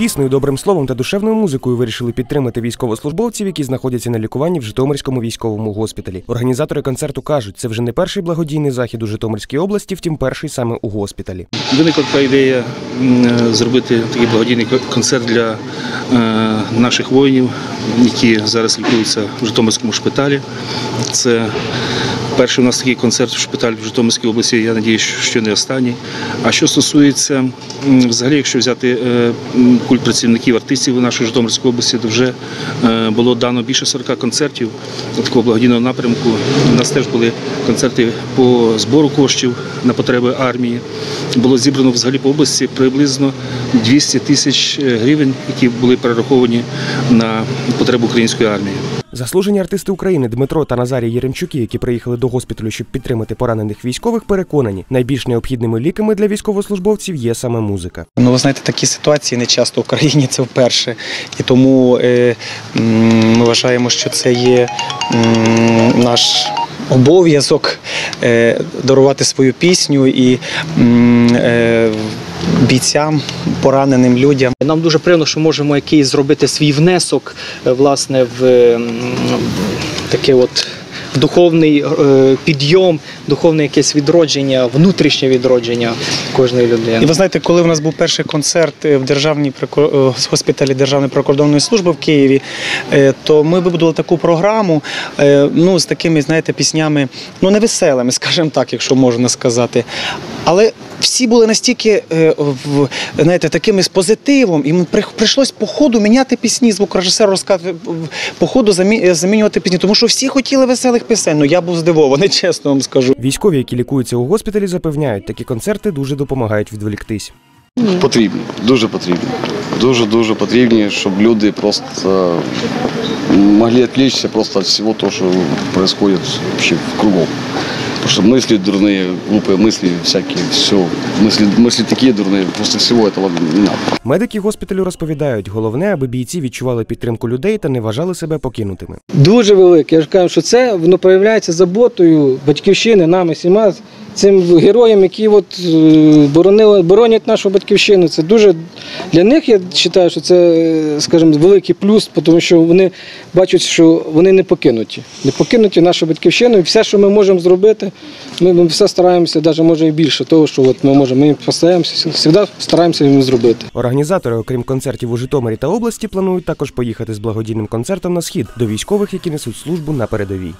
Піснею, добрим словом та душевною музикою вирішили підтримати військовослужбовців, які знаходяться на лікуванні в Житомирському військовому госпіталі. Організатори концерту кажуть, це вже не перший благодійний захід у Житомирській області, втім перший саме у госпіталі. Виникла така ідея е, зробити такий благодійний концерт для е, наших воїнів, які зараз лікуються в Житомирському шпиталі. Це перший у нас такий концерт в шпиталі в Житомирській області, я сподіваюся, що не останній. А що стосується взагалі, якщо взяти е, культ працівників, артистів нашої Житомирської області, де вже е, було дано більше 40 концертів такого благодійного напрямку. У нас теж були концерти по збору коштів на потреби армії. Було зібрано взагалі по області приблизно 200 тисяч е, гривень, які були перераховані на потребу української армії. Заслужені артисти України Дмитро та Назарій Єремчуки, які приїхали до госпіталю, щоб підтримати поранених військових, переконані, найбільш необхідними ліками для військовослужбовців є саме музика. Ну, ви знаєте, такі ситуації не часто в країні це вперше. І тому е, ми вважаємо, що це є м, наш обов'язок е, дарувати свою пісню і е, бійцям, пораненим людям. Нам дуже приємно, що можемо якийсь зробити свій внесок е, власне в таке от. Духовний е, підйом, духовне якесь відродження, внутрішнє відродження кожної людини. І ви знаєте, коли в нас був перший концерт е, в державній е, госпіталі Державної прикордонної служби в Києві, то ми вибудували таку програму ну, з такими, знаєте, піснями, ну невеселими, скажімо так, якщо можна сказати. Але всі були настільки знаєте, такими з позитивом, і ми при- прийшлось по ходу міняти пісні. Звукорежисер розказав по ходу замінювати пісні, тому що всі хотіли веселих пісень. Ну я був здивований, чесно вам скажу. Військові, які лікуються у госпіталі, запевняють, такі концерти дуже допомагають відволіктись. Потрібні, дуже потрібні. Дуже дуже потрібні, щоб люди просто могли відвлечься просто від всього того, що відбувається в кругом. Потому что мысли дурные, глупые мысли всякие, все. Мысли, мысли такие дурные, после всего этого не надо. Медики госпіталю розповідають, головне, аби бійці відчували підтримку людей та не вважали себе покинутими. дуже велике. Я ж кажу, що це воно проявляється заботою батьківщини, нами всіма цим героям, які от е, боронили, боронять нашу батьківщину. Це дуже для них я вважаю, що це, е, скажімо, великий плюс, тому що вони бачать, що вони не покинуті. Не покинуті нашу батьківщину. І все, що ми можемо зробити, ми, ми все стараємося, навіть може і більше того, що от ми можемо. Ми постараємося, завжди стараємося їм зробити. Організатори, окрім концертів у Житомирі та області, планують також поїхати з благодійним концертом на схід до військових, які несуть службу на передовій.